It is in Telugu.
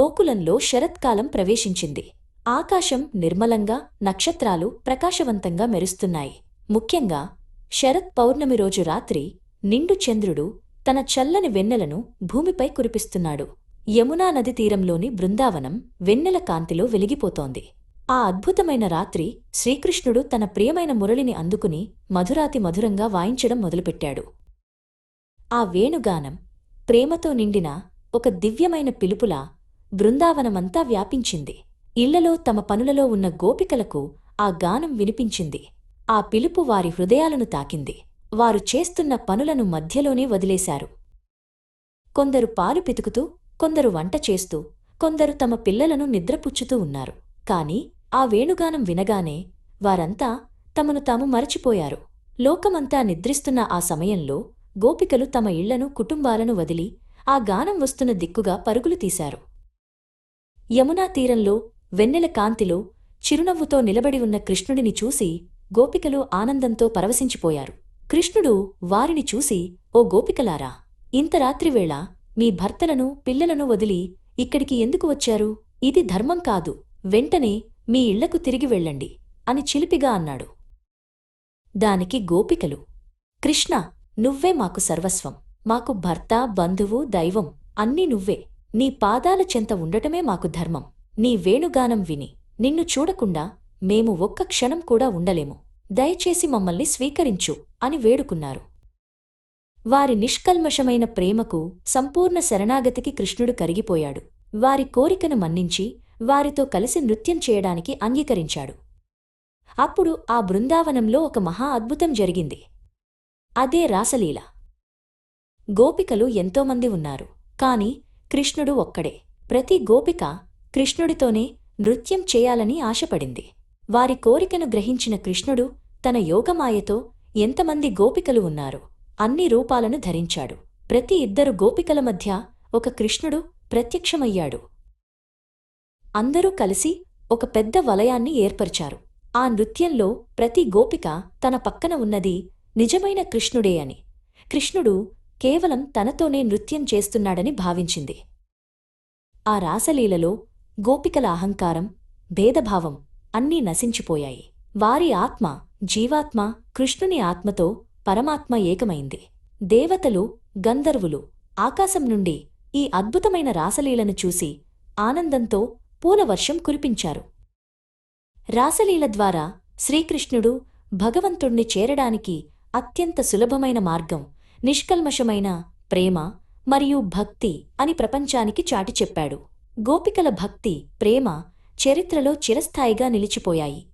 గోకులంలో శరత్కాలం ప్రవేశించింది. ఆకాశం నిర్మలంగా నక్షత్రాలు ప్రకాశవంతంగా మెరుస్తున్నాయి. ముఖ్యంగా శరత్ పౌర్ణమి రోజు రాత్రి నిండు చంద్రుడు తన చల్లని వెన్నెలను భూమిపై కురిపిస్తున్నాడు. యమునా నది తీరంలోని బృందావనం వెన్నెల కాంతిలో వెలిగిపోతోంది. ఆ అద్భుతమైన రాత్రి శ్రీకృష్ణుడు తన ప్రియమైన మురళిని అందుకుని మధురాతి మధురంగా వాయించడం మొదలుపెట్టాడు. ఆ వేణుగానం ప్రేమతో నిండిన ఒక దివ్యమైన పిలుపులా బృందావనమంతా వ్యాపించింది. ఇళ్ళలో తమ పనులలో ఉన్న గోపికలకు ఆ గానం వినిపించింది. ఆ పిలుపు వారి హృదయాలను తాకింది. వారు చేస్తున్న పనులను మధ్యలోనే వదిలేశారు. కొందరు పాలు పితుకుతూ కొందరు వంట చేస్తూ కొందరు తమ పిల్లలను నిద్రపుచ్చుతూ ఉన్నారు. కాని ఆ వేణుగానం వినగానే వారంతా తమను తాము మరచిపోయారు. లోకమంతా నిద్రిస్తున్న ఆ సమయంలో గోపికలు తమ ఇళ్ళను కుటుంబాలను వదిలి ఆ గానం వస్తున్న దిక్కుగా పరుగులు తీశారు. యమునా తీరంలో వెన్నెల కాంతిలో చిరునవ్వుతో నిలబడి ఉన్న కృష్ణుడిని చూసి గోపికలు ఆనందంతో పరవశించిపోయారు. కృష్ణుడు వారిని చూసి ఓ గోపికలారా ఇంత రాత్రివేళ మీ భర్తలను పిల్లలను వదిలి ఇక్కడికి ఎందుకు వచ్చారు? ఇది ధర్మం కాదు. వెంటనే మీ ఇళ్ళకు తిరిగి వెళ్ళండి అని చిలిపిగా అన్నాడు. దానికి గోపికలు కృష్ణ నువ్వే మాకు సర్వస్వం. మాకు భర్త బంధువు దైవం అన్నీ నువ్వే. నీ పాదాల చెంత ఉండటమే మాకు ధర్మం. నీ వేణుగానం విని నిన్ను చూడకుండా మేము ఒక్క క్షణం కూడా ఉండలేము. దయచేసి మమ్మల్ని స్వీకరించు అని వేడుకున్నారు. వారి నిష్కల్మషమైన ప్రేమకు సంపూర్ణ శరణాగతికి కృష్ణుడు కరిగిపోయాడు. వారి కోరికను మన్నించి వారితో కలిసి నృత్యం చేయడానికి అంగీకరించాడు. అప్పుడు ఆ బృందావనంలో ఒక మహా అద్భుతం జరిగింది. అదే రాసలీల. గోపికలు ఎంతోమంది ఉన్నారు. కాని కృష్ణుడు ఒక్కడే. ప్రతి గోపిక కృష్ణుడితోనే నృత్యం చేయాలని ఆశపడింది. వారి కోరికను గ్రహించిన కృష్ణుడు తన యోగమాయతో ఎంతమంది గోపికలు ఉన్నారు అన్ని రూపాలను ధరించాడు. ప్రతి ఇద్దరు గోపికల మధ్య ఒక కృష్ణుడు ప్రత్యక్షమయ్యాడు. అందరూ కలిసి ఒక పెద్ద వలయాన్ని ఏర్పరిచారు. ఆ నృత్యంలో ప్రతి గోపిక తన పక్కన ఉన్నది నిజమైన కృష్ణుడే అని. కృష్ణుడు కేవలం తనతోనే నృత్యం చేస్తున్నాడని భావించింది. ఆ రాసలీలలో గోపికల అహంకారం భేదభావం అన్నీ నశించిపోయాయి. వారి ఆత్మ జీవాత్మ కృష్ణుని ఆత్మతో పరమాత్మ ఏకమైంది. దేవతలు గంధర్వులు ఆకాశం నుండి ఈ అద్భుతమైన రాసలీలను చూసి ఆనందంతో పూలవర్షం కురిపించారు. రాసలీల ద్వారా శ్రీకృష్ణుడు భగవంతుణ్ణి చేరడానికి అత్యంత సులభమైన మార్గం నిష్కల్మషమైన ప్రేమ మరియు భక్తి అని ప్రపంచానికి చాటి చెప్పాడు. గోపికల భక్తి ప్రేమ చరిత్రలో చిరస్థాయిగా నిలిచిపోయాయి.